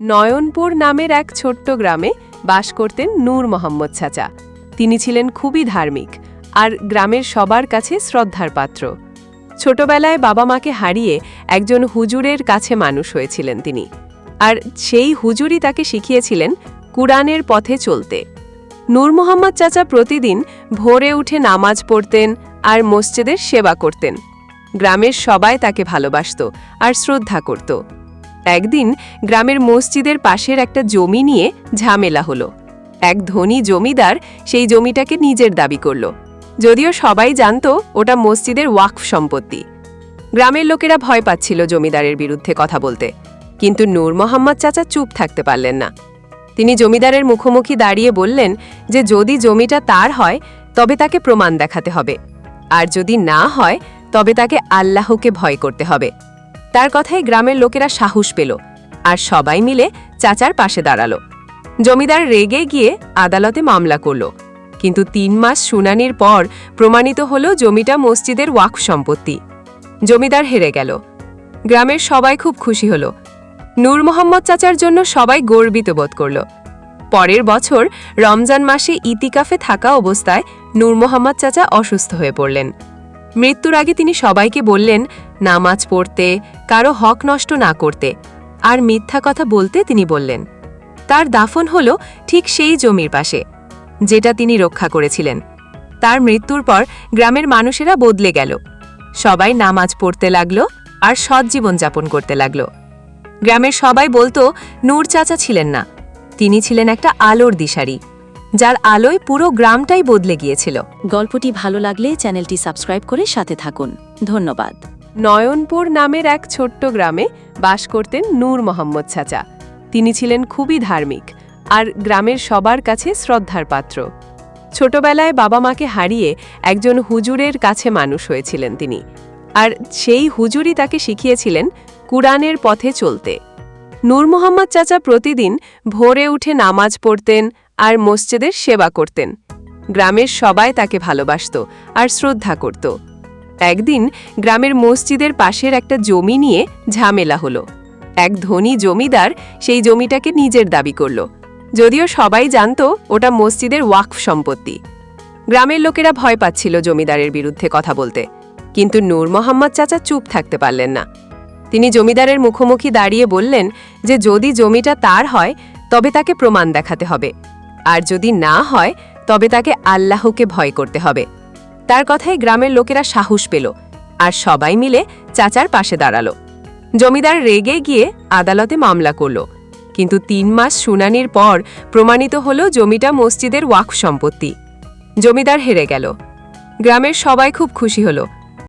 নয়নপুর নামের এক ছোট্ট গ্রামে বাস করতেন নূর মোহাম্মদ চাচা। তিনি ছিলেন খুবই ধার্মিক আর গ্রামের সবার কাছে শ্রদ্ধার পাত্র। ছোটবেলায় বাবা মাকে হারিয়ে একজন হুজুরের কাছে মানুষ হয়েছিলেন তিনি আর সেই হুজুরই তাকে শিখিয়েছিলেন কুরআনের পথে চলতে। নূর মোহাম্মদ চাচা প্রতিদিন ভোরে উঠে নামাজ পড়তেন আর মসজিদের সেবা করতেন। গ্রামের সবাই তাকে ভালোবাসত আর শ্রদ্ধা করত। একদিন গ্রামের মসজিদের পাশের একটা জমি নিয়ে ঝামেলা হলো। এক ধনী জমিদার সেই জমিটাকে নিজের দাবি করল। যদিও সবাই জানত ওটা মসজিদের ওয়াকফ সম্পত্তি। গ্রামের লোকেরা ভয় পাচ্ছিল জমিদারের বিরুদ্ধে কথা বলতে। কিন্তু নূর মোহাম্মদ চাচা চুপ থাকতে পারলেন না। তিনি জমিদারের মুখোমুখি দাঁড়িয়ে বললেন যে যদি জমিটা তার হয়, তবে তাকে প্রমাণ দেখাতে হবে। আর যদি না হয়, তবে তাকে আল্লাহকে ভয় করতে হবে। তার কথায় গ্রামের লোকেরা সাহস পেল আর সবাই মিলে চাচার পাশে দাঁড়াল। জমিদার রেগে গিয়ে আদালতে মামলা করল। কিন্তু তিন মাস শুনানির পর প্রমাণিত হল জমিটা মসজিদের ওয়াক সম্পত্তি। জমিদার হেরে গেল। গ্রামের সবাই খুব খুশি হল। নূর মোহাম্মদ চাচার জন্য সবাই গর্বিত বোধ করল। পরের বছর রমজান মাসে ইতিকাফে থাকা অবস্থায় নূর মোহাম্মদ চাচা অসুস্থ হয়ে পড়লেন। মৃত্যুর আগে তিনি সবাইকে বললেন, নামাজ পড়তে কারও হক নষ্ট না করতে। আর মিথ্যা কথা বলতে তিনি বললেন, তার দাফন হল ঠিক সেই জমির পাশে, যেটা তিনি রক্ষা করেছিলেন। তার মৃত্যুর পর গ্রামের মানুষেরা বদলে গেল। সবাই নামাজ পড়তে লাগল আর সৎ জীবনযাপন করতে লাগল। গ্রামের সবাই বলতো, নূর চাচা ছিলেন না। তিনি ছিলেন একটা আলোর দিশারি, যার আলোয় পুরো গ্রামটাই বদলে গিয়েছিল। গল্পটি ভালো লাগলে চ্যানেলটি সাবস্ক্রাইব করে সাথে থাকুন। ধন্যবাদ। নয়নপুর নামের এক ছোট্ট গ্রামে বাস করতেন নূর মোহাম্মদ চাচা। তিনি ছিলেন খুবই ধার্মিক আর গ্রামের সবার কাছে শ্রদ্ধার পাত্র। ছোটবেলায় বাবা মাকে হারিয়ে একজন হুজুরের কাছে মানুষ হয়েছিলেন তিনি আর সেই হুজুরই তাকে শিখিয়েছিলেন কুরআনের পথে চলতে। নূর মোহাম্মদ চাচা প্রতিদিন ভোরে উঠে নামাজ পড়তেন আর মসজিদের সেবা করতেন। গ্রামের সবাই তাকে ভালোবাসত আর শ্রদ্ধা করত। একদিন গ্রামের মসজিদের পাশের একটা জমি নিয়ে ঝামেলা হলো। এক ধনী জমিদার সেই জমিটাকে নিজের দাবি করল। যদিও সবাই জানত ওটা মসজিদের ওয়াকফ সম্পত্তি। গ্রামের লোকেরা ভয় পাচ্ছিল জমিদারের বিরুদ্ধে কথা বলতে। কিন্তু নূর মোহাম্মদ চাচা চুপ থাকতে পারলেন না। তিনি জমিদারের মুখোমুখি দাঁড়িয়ে বললেন যে, যদি জমিটা তার হয়, তবে তাকে প্রমাণ দেখাতে হবে। আর যদি না হয়, তবে তাকে আল্লাহকে ভয় করতে হবে। তার কথায় গ্রামের লোকেরা সাহস পেল আর সবাই মিলে চাচার পাশে দাঁড়াল। জমিদার রেগে গিয়ে আদালতে মামলা করল। কিন্তু তিন মাস শুনানির পর প্রমাণিত হল জমিটা মসজিদের ওয়াক সম্পত্তি। জমিদার হেরে গেল। গ্রামের সবাই খুব খুশি হল।